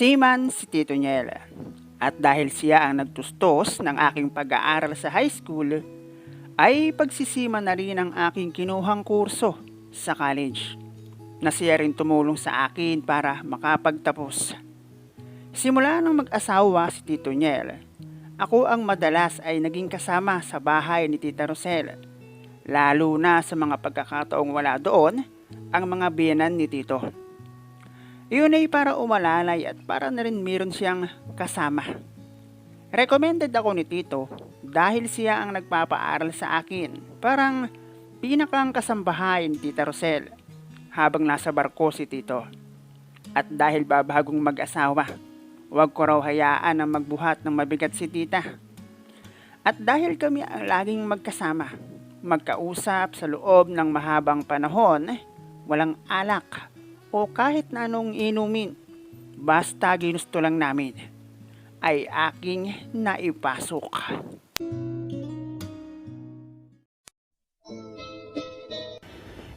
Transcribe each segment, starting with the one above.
Seaman si Tito Niel. At dahil siya ang nagtustos ng aking pag-aaral sa high school, ay pagsisima na rin ang aking kinuhang kurso sa college na siya rin tumulong sa akin para makapagtapos. Simula nang mag-asawa si Tito Niel, ako ang madalas ay naging kasama sa bahay ni Tita Rosel, lalo na sa mga pagkakataong wala doon ang mga biyanan ni Tito. Iyon ay para umalalay at para na rin meron siyang kasama. Recommended ako ni Tito dahil siya ang nagpapaaral sa akin. Parang pinakang kasambahay ni Tita Rosel habang nasa barko si Tito. At dahil babagong mag-asawa, huwag ko raw hayaan na magbuhat ng mabigat si Tita. At dahil kami ang laging magkasama, magkausap sa loob ng mahabang panahon, walang alak o kahit na anong inumin, basta ginusto lang namin, ay aking naipasok.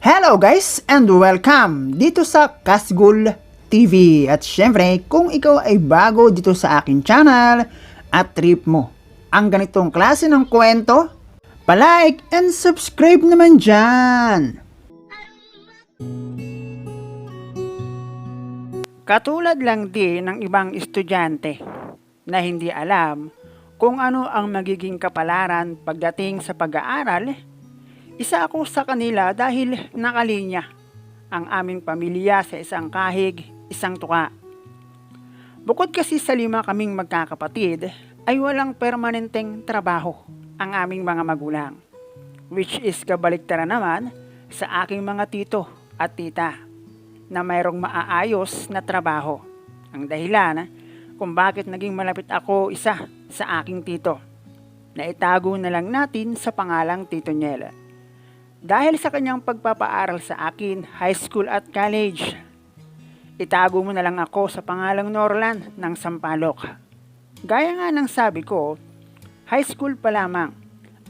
Hello guys and welcome dito sa Kasgul TV. At syempre, kung ikaw ay bago dito sa akin channel at trip mo ang ganitong klase ng kwento, palike and subscribe naman dyan. Katulad lang din ng ibang estudyante na hindi alam kung ano ang magiging kapalaran pagdating sa pag-aaral, isa ako sa kanila dahil nakalinya ang aming pamilya sa isang kahig, isang tuka. Bukod kasi sa lima kaming magkakapatid, ay walang permanenteng trabaho ang aming mga magulang, which is kabaliktaran naman sa aking mga tito at tita na mayroong maaayos na trabaho. Ang dahilan kung bakit naging malapit ako isa sa aking tito. Naitago na lang natin sa pangalang Tito Niela. Dahil sa kanyang pagpapaaral sa akin, high school at college, itago mo na lang ako sa pangalang Norlan ng Sampaloc. Gaya nga ng sabi ko, high school pa lamang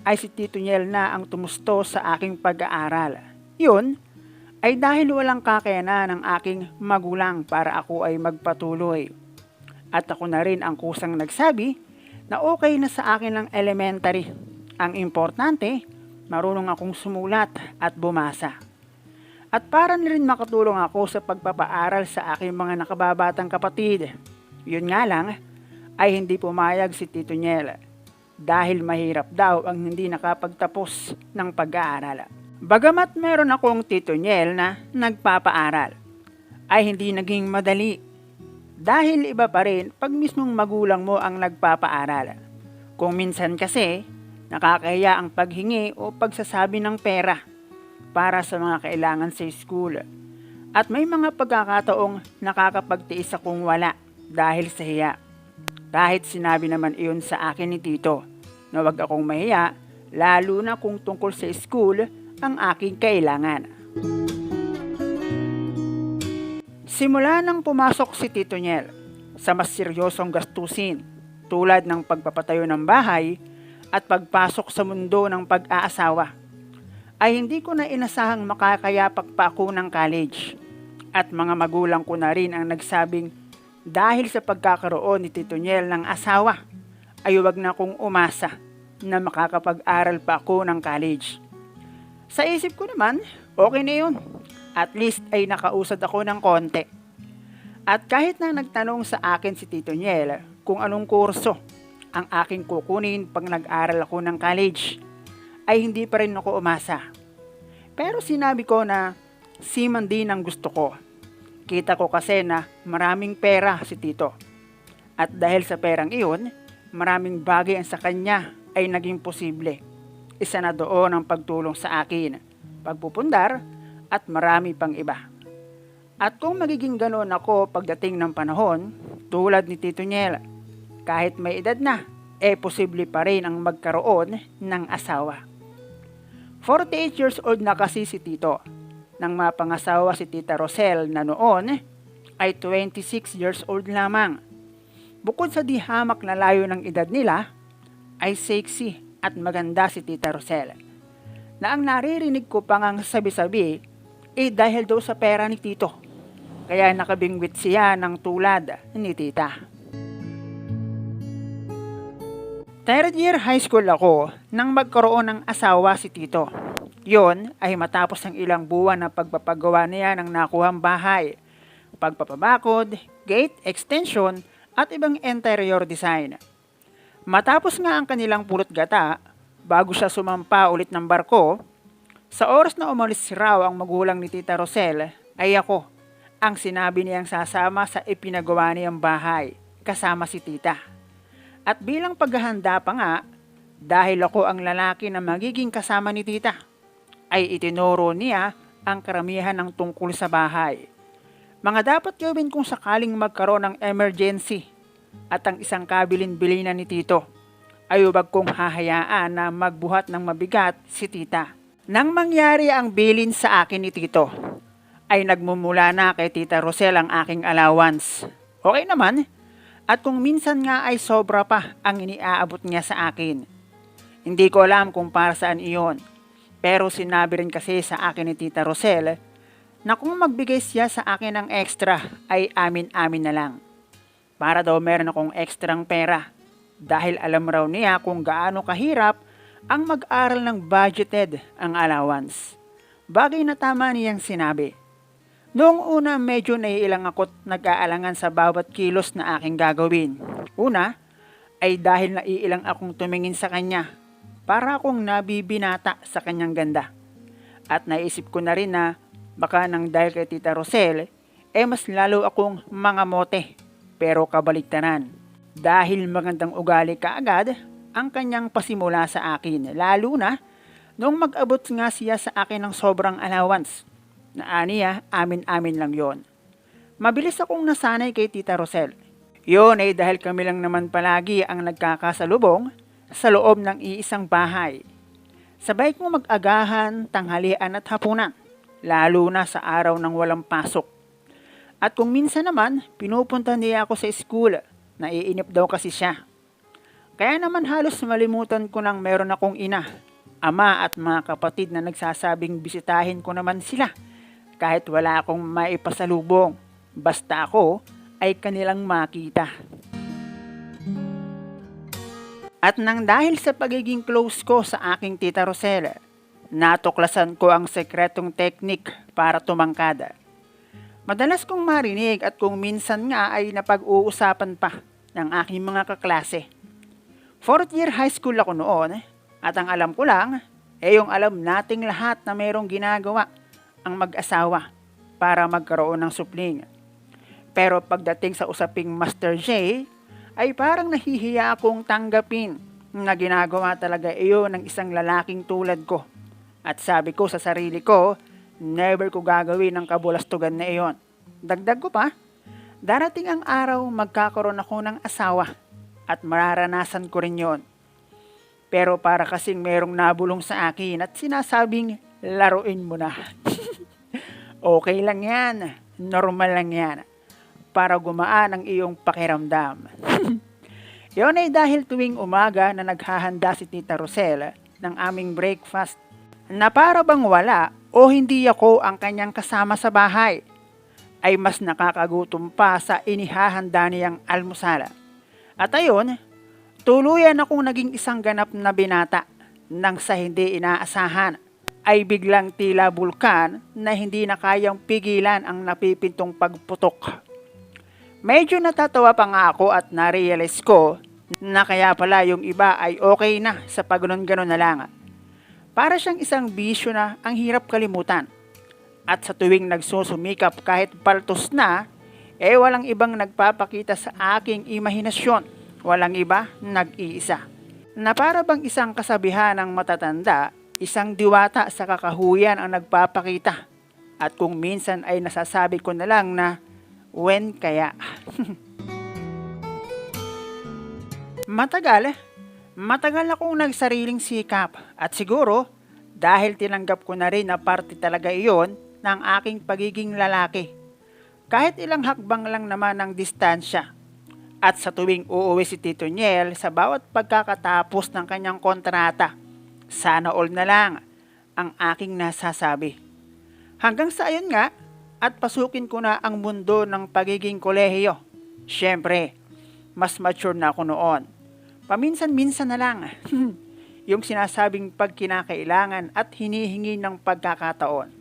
ay si Tito Niel na ang tumusto sa aking pag-aaral. Yun, ay dahil walang kakayanan ng aking magulang para ako ay magpatuloy. At ako na rin ang kusang nagsabi na okay na sa akin lang elementary. Ang importante, marunong akong sumulat at bumasa. At para na rin makatulong ako sa pagpapaaral sa aking mga nakababatang kapatid. Yun nga lang, ay hindi pumayag si Tito Niel dahil mahirap daw ang hindi nakapagtapos ng pag-aaral. Bagamat meron akong Tito Niel na nagpapaaral, ay hindi naging madali. Dahil iba pa rin pag mismong magulang mo ang nagpapaaral. Kung minsan kasi, nakakaya ang paghingi o pagsasabi ng pera para sa mga kailangan sa school. At may mga pagkakataong nakakapagtiis akong wala dahil sa hiya. Kahit sinabi naman iyon sa akin ni Tito na wag akong mahiya, lalo na kung tungkol sa school ang aking kailangan. Simula nang pumasok si Tito Niel sa mas seryosong gastusin tulad ng pagpapatayo ng bahay at pagpasok sa mundo ng pag-aasawa, ay hindi ko na inasahang makakayapak pa ako ng college. At mga magulang ko na rin ang nagsabing dahil sa pagkakaroon ni Tito Niel ng asawa, ay huwag na akong umasa na makakapag-aral pa ako ng college. Sa isip ko naman, okay na yun. At least ay nakausad ako ng konti. At kahit na nagtanong sa akin si Tito Niel kung anong kurso ang aking kukunin pag nag-aral ako ng college, ay hindi pa rin ako umasa. Pero sinabi ko na siman din ang gusto ko. Kita ko kasi na maraming pera si Tito. At dahil sa perang iyon, maraming bagay ang sa kanya ay naging posible isa na doon ang pagtulong sa akin, pagpupundar at marami pang iba. At kung magiging ganoon ako pagdating ng panahon, tulad ni Tito Niel, kahit may edad na, eh posible pa rin ang magkaroon ng asawa. 48 years old na kasi si Tito. Nang mapangasawa si Tita Rosel na noon ay 26 years old lamang. Bukod sa di hamak na layo ng edad nila, ay sexy at maganda si Tita Rosel. Na ang naririnig ko pa ngang sabi-sabi, eh dahil daw sa pera ni Tito. kaya nakabingwit siya ng tulad ni tita. Third year high school ako nang magkaroon ng asawa si Tito. Yon ay matapos ng ilang buwan na pagpapagawa niya ng nakuhang bahay, pagpapabakod, gate extension at ibang interior design. Matapos nga ang kanilang pulot gata, bago siya sumampa ulit ng barko, sa oras na umalis raw ang magulang ni Tita Rosel, ay ako ang sinabi niyang sasama sa ipinagawa niyang bahay kasama si Tita. At bilang paghahanda pa nga, dahil ako ang lalaki na magiging kasama ni Tita, ay itinuro niya ang karamihan ng tungkol sa bahay. Mga dapat gawin kung sakaling magkaroon ng emergency at ang isang kabilin-bilinan ni Tito ay ubag kong hahayaan na magbuhat ng mabigat si Tita. Nang mangyari ang bilin sa akin ni Tito, ay nagmumula na kay Tita Rosel ang aking allowance. Okay naman, at kung minsan nga ay sobra pa ang iniaabot niya sa akin. Hindi ko alam kung para saan iyon, pero sinabi rin kasi sa akin ni Tita Rosel na kung magbigay siya sa akin ng extra ay amin-amin na lang. Para daw meron akong ekstrang pera dahil alam raw niya kung gaano kahirap ang mag-aral ng budgeted ang allowance. Bagay na tama niyang sinabi. Noong una medyo naiilang ako't nag-aalangan sa bawat kilos na aking gagawin. Una, ay dahil naiilang akong tumingin sa kanya para akong nabibinata sa kanyang ganda. At naisip ko na rin na baka nang dahil kay Tita Rosel, eh mas lalo akong mga mote pero kabaliktaran. Dahil magandang ugali kaagad ang kanyang pasimula sa akin, lalo na nung mag-abot nga siya sa akin ng sobrang allowance na aniya, amin-amin lang yon. Mabilis akong nasanay kay Tita Rosel. Yon ay dahil kami lang naman palagi ang nagkakasalubong sa loob ng iisang bahay. Sabay kong mag-agahan, tanghalian at hapunan, lalo na sa araw ng walang pasok. At kung minsan naman, pinupunta niya ako sa school, naiinip daw kasi siya. Kaya naman halos malimutan ko nang meron akong ina, ama at mga kapatid na nagsasabing bisitahin ko naman sila kahit wala akong maipasalubong. Basta ako ay kanilang makita. At nang dahil sa pagiging close ko sa aking tita Rosela, natuklasan ko ang sekretong teknik para tumangkada. Madalas kong marinig at kung minsan nga ay napag-uusapan pa ng aking mga kaklase. Fourth year high school ako noon at ang alam ko lang ay yung alam nating lahat na mayroong ginagawa ang mag-asawa para magkaroon ng supling. Pero pagdating sa usaping Master J, ay parang nahihiya akong tanggapin na ginagawa talaga iyon ng isang lalaking tulad ko. At sabi ko sa sarili ko, never ko gagawin ang kabulastugan na iyon. Dagdag ko pa, darating ang araw magkakaroon ako ng asawa at mararanasan ko rin yon. Pero para kasing merong nabulong sa akin at sinasabing laruin mo na. okay lang yan, normal lang yan para gumaan ang iyong pakiramdam. Yon ay dahil tuwing umaga na naghahanda si Tita Rosel ng aming breakfast na para bang wala o hindi ako ang kanyang kasama sa bahay ay mas nakakagutom pa sa inihahanda niyang almusala. At ayon, tuluyan akong naging isang ganap na binata nang sa hindi inaasahan ay biglang tila bulkan na hindi na kayang pigilan ang napipintong pagputok Medyo natatawa pa nga ako at narealize ko na kaya pala yung iba ay okay na sa pagganon-ganon na lang. Para siyang isang bisyo na ang hirap kalimutan. At sa tuwing nagsusumikap kahit paltos na, eh walang ibang nagpapakita sa aking imahinasyon. Walang iba, nag-iisa. Na para bang isang kasabihan ng matatanda, isang diwata sa kakahuyan ang nagpapakita. At kung minsan ay nasasabi ko na lang na When kaya? matagal, matagal akong nagsariling sikap at siguro dahil tinanggap ko na rin na parte talaga iyon ng aking pagiging lalaki. Kahit ilang hakbang lang naman ang distansya. At sa tuwing uuwi si Tito Niel sa bawat pagkakatapos ng kanyang kontrata, sana all na lang ang aking nasasabi. Hanggang sa ayun nga, at pasukin ko na ang mundo ng pagiging kolehiyo. Siyempre, mas mature na ako noon. Paminsan-minsan na lang. yung sinasabing pagkinakailangan at hinihingi ng pagkakataon.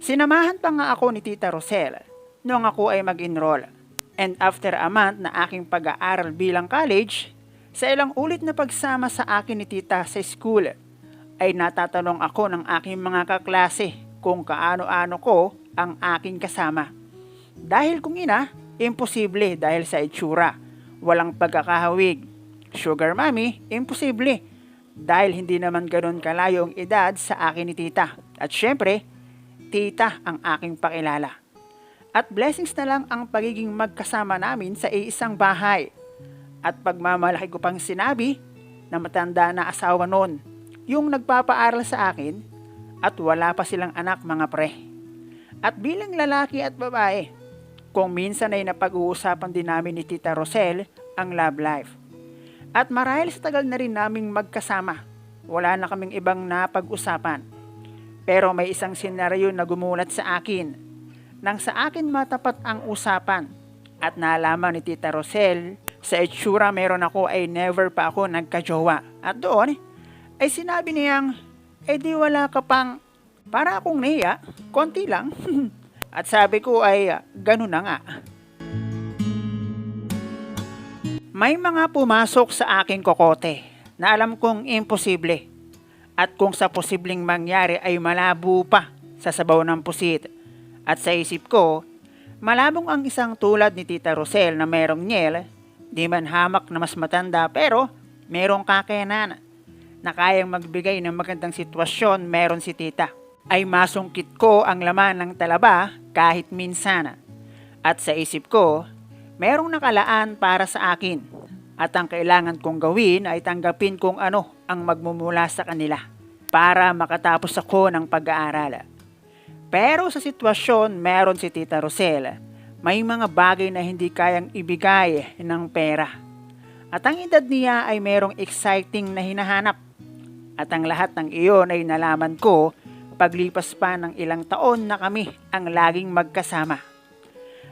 Sinamahan pa nga ako ni Tita Rosel noong ako ay mag-enroll. And after a month na aking pag-aaral bilang college, sa ilang ulit na pagsama sa akin ni Tita sa school, ay natatanong ako ng aking mga kaklase kung kaano-ano ko ang aking kasama. Dahil kung ina, imposible dahil sa itsura. Walang pagkakahawig. Sugar mommy, imposible. Dahil hindi naman ganoon kalayo ang edad sa akin ni tita. At syempre, tita ang aking pakilala. At blessings na lang ang pagiging magkasama namin sa iisang bahay. At pagmamalaki ko pang sinabi na matanda na asawa noon, yung nagpapaaral sa akin at wala pa silang anak mga pre. At bilang lalaki at babae, kung minsan ay napag-uusapan din namin ni Tita Rosel ang love life. At marahil sa tagal na rin naming magkasama, wala na kaming ibang napag-usapan. Pero may isang senaryo na gumulat sa akin. Nang sa akin matapat ang usapan at nalaman ni Tita Rosel sa itsura meron ako ay never pa ako nagkajowa. At doon ay sinabi niyang, eh di wala ka pang, para akong niya, konti lang. At sabi ko ay, ganun na nga. May mga pumasok sa aking kokote na alam kong imposible. At kung sa posibleng mangyari ay malabo pa sa sabaw ng pusit. At sa isip ko, malabong ang isang tulad ni Tita Rosel na merong nyel, di man hamak na mas matanda pero merong kakayanan na kayang magbigay ng magandang sitwasyon meron si tita. Ay masungkit ko ang laman ng talaba kahit minsan. At sa isip ko, merong nakalaan para sa akin. At ang kailangan kong gawin ay tanggapin kung ano ang magmumula sa kanila para makatapos ako ng pag-aaral. Pero sa sitwasyon meron si Tita Rosel, may mga bagay na hindi kayang ibigay ng pera. At ang edad niya ay merong exciting na hinahanap at ang lahat ng iyon ay nalaman ko paglipas pa ng ilang taon na kami ang laging magkasama.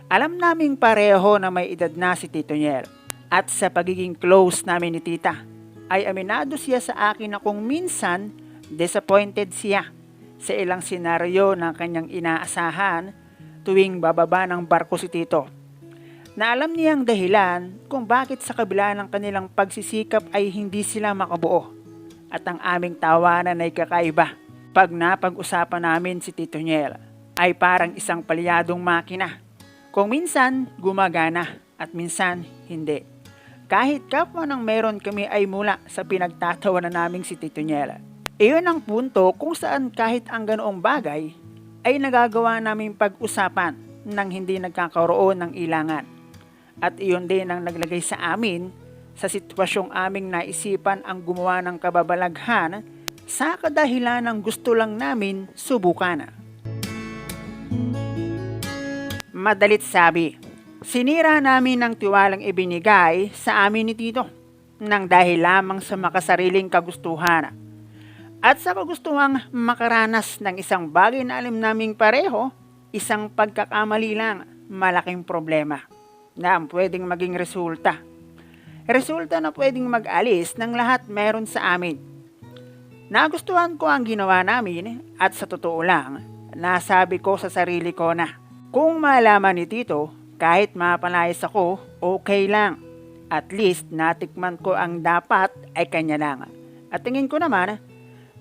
Alam naming pareho na may edad na si Tito Niel. At sa pagiging close namin ni Tita, ay aminado siya sa akin na kung minsan disappointed siya sa ilang senaryo ng kanyang inaasahan tuwing bababa ng barko si Tito. Na alam niyang dahilan kung bakit sa kabila ng kanilang pagsisikap ay hindi sila makabuo at ang aming tawanan ay kakaiba. Pag napag-usapan namin si Tito Niel, ay parang isang palyadong makina. Kung minsan, gumagana at minsan, hindi. Kahit kapwa ng meron kami ay mula sa pinagtatawanan naming si Tito. Iyon ang punto kung saan kahit ang ganoong bagay ay nagagawa namin pag-usapan nang hindi nagkakaroon ng ilangan. At iyon din ang naglagay sa amin sa sitwasyong aming naisipan ang gumawa ng kababalaghan sa kadahilan ng gusto lang namin subukan. Madalit sabi, sinira namin ang tiwalang ibinigay sa amin ni Tito nang dahil lamang sa makasariling kagustuhan. At sa kagustuhang makaranas ng isang bagay na alam naming pareho, isang pagkakamali lang, malaking problema na ang pwedeng maging resulta resulta na pwedeng mag-alis ng lahat meron sa amin. Nagustuhan ko ang ginawa namin at sa totoo lang, nasabi ko sa sarili ko na kung malaman ni Tito, kahit mapalayas ako, okay lang. At least natikman ko ang dapat ay kanya lang. At tingin ko naman,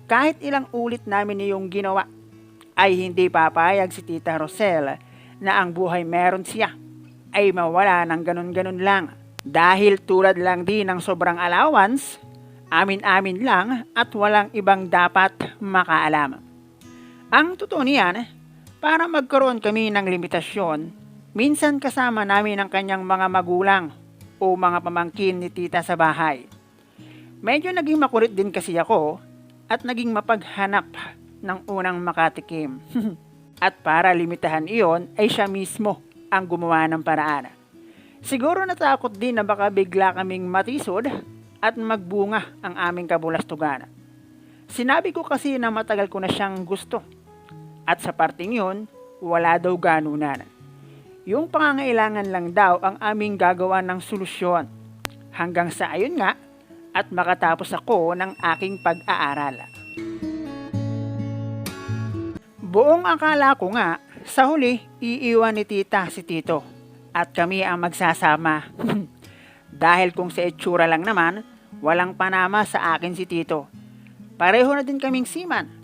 kahit ilang ulit namin yung ginawa, ay hindi papayag si Tita Rosel na ang buhay meron siya ay mawala ng ganun-ganun lang dahil tulad lang din ng sobrang allowance, amin-amin lang at walang ibang dapat makaalam. Ang totoo niyan, para magkaroon kami ng limitasyon, minsan kasama namin ang kanyang mga magulang o mga pamangkin ni tita sa bahay. Medyo naging makulit din kasi ako at naging mapaghanap ng unang makatikim. at para limitahan iyon ay siya mismo ang gumawa ng paraan. Siguro natakot din na baka bigla kaming matisod at magbunga ang aming kabulastugan. Sinabi ko kasi na matagal ko na siyang gusto. At sa parting yun, wala daw ganunan. Yung pangangailangan lang daw ang aming gagawa ng solusyon. Hanggang sa ayun nga, at makatapos ako ng aking pag-aaral. Buong akala ko nga, sa huli, iiwan ni tita si tito at kami ang magsasama. Dahil kung sa itsura lang naman, walang panama sa akin si tito. Pareho na din kaming siman.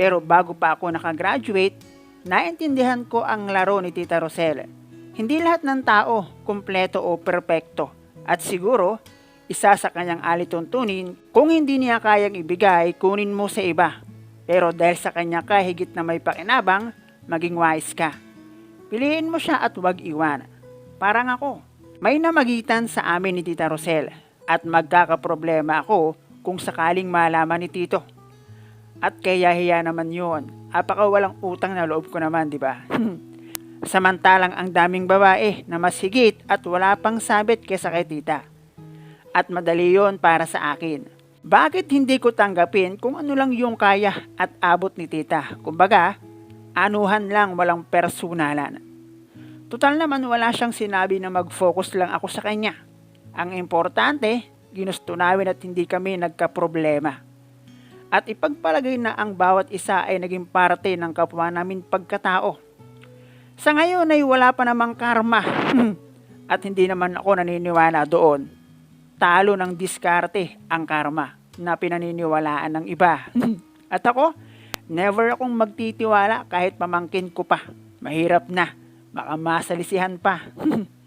Pero bago pa ako nakagraduate, naintindihan ko ang laro ni Tita Rosel. Hindi lahat ng tao kumpleto o perpekto. At siguro, isa sa kanyang alituntunin, kung hindi niya kayang ibigay, kunin mo sa iba. Pero dahil sa kanya ka higit na may pakinabang, maging wise ka. Piliin mo siya at huwag iwan. Parang ako. May namagitan sa amin ni Tita Rosel at magkakaproblema ako kung sakaling malaman ni Tito. At kaya hiya naman yun. Apaka walang utang na loob ko naman, di ba? Samantalang ang daming babae na mas higit at wala pang sabit kesa kay tita. At madali yon para sa akin. Bakit hindi ko tanggapin kung ano lang yung kaya at abot ni tita? Kumbaga, anuhan lang walang personalan. Total naman wala siyang sinabi na mag-focus lang ako sa kanya. Ang importante, ginusto namin at hindi kami nagka-problema. At ipagpalagay na ang bawat isa ay naging parte ng kapwa namin pagkatao. Sa ngayon ay wala pa namang karma. at hindi naman ako naniniwala doon. Talo ng diskarte ang karma na pinaniniwalaan ng iba. at ako, never akong magtitiwala kahit pamangkin ko pa. Mahirap na. Baka masalisihan pa.